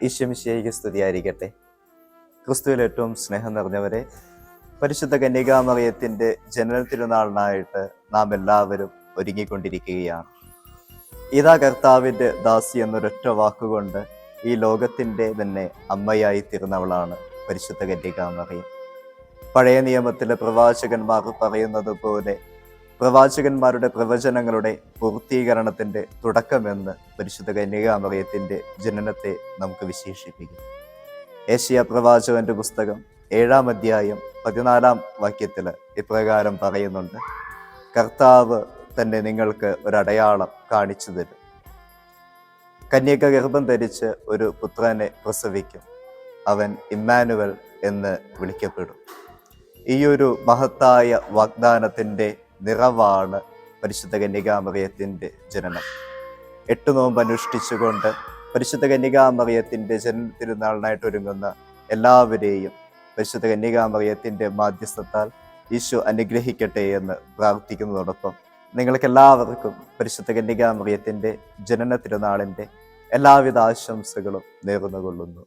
ഈശ്വമിശിയേക്ക് സ്തുതിയായിരിക്കട്ടെ ക്രിസ്തുവിൽ ഏറ്റവും സ്നേഹം നിറഞ്ഞവരെ പരിശുദ്ധ കന്യകാമറിയത്തിന്റെ ജനന തിരുനാളിനായിട്ട് നാം എല്ലാവരും ഒരുങ്ങിക്കൊണ്ടിരിക്കുകയാണ്. ഇതാ കർത്താവിന്റെ ദാസി എന്നൊരൊറ്റ വാക്കുകൊണ്ട് ഈ ലോകത്തിന്റെ തന്നെ അമ്മയായി തീർന്നവളാണ് പരിശുദ്ധ കന്യകാമറിയം പഴയ നിയമത്തിലെ പ്രവാചകന്മാർ പറയുന്നത് പോലെ പ്രവാചകന്മാരുടെ പ്രവചനങ്ങളുടെ പൂർത്തീകരണത്തിന്റെ തുടക്കമെന്ന് പരിശുദ്ധ കന്യകാമറിയത്തിന്റെ ജനനത്തെ നമുക്ക് വിശേഷിപ്പിക്കും ഏഷ്യ പ്രവാചകന്റെ പുസ്തകം ഏഴാം അധ്യായം പതിനാലാം വാക്യത്തിൽ ഇപ്രകാരം പറയുന്നുണ്ട്. കർത്താവ് തന്നെ നിങ്ങൾക്ക് ഒരടയാളം കാണിച്ചു തരും. കന്യക ഗർഭം ധരിച്ച് ഒരു പുത്രനെ പ്രസവിക്കും. അവൻ ഇമ്മാനുവൽ എന്ന് വിളിക്കപ്പെടും. ഈ ഒരു മഹത്തായ വാഗ്ദാനത്തിന്റെ നിറവാണ് പരിശുദ്ധ കന്യകാമറിയത്തിന്റെ ജനനം. എട്ട് നോമ്പ് അനുഷ്ഠിച്ചുകൊണ്ട് പരിശുദ്ധ കന്യകാമറിയത്തിന്റെ ജനന തിരുനാളിനായിട്ട് ഒരുങ്ങുന്ന എല്ലാവരെയും പരിശുദ്ധ കന്യകാമറിയത്തിന്റെ മാധ്യസ്ഥത്താൽ ഈശോ അനുഗ്രഹിക്കട്ടെ എന്ന് പ്രാർത്ഥിക്കുന്നതോടൊപ്പം നിങ്ങൾക്ക് എല്ലാവർക്കും പരിശുദ്ധ കന്യകാമറിയത്തിന്റെ ജനന തിരുനാളിന്റെ എല്ലാവിധ ആശംസകളും നേർന്നുകൊള്ളുന്നു.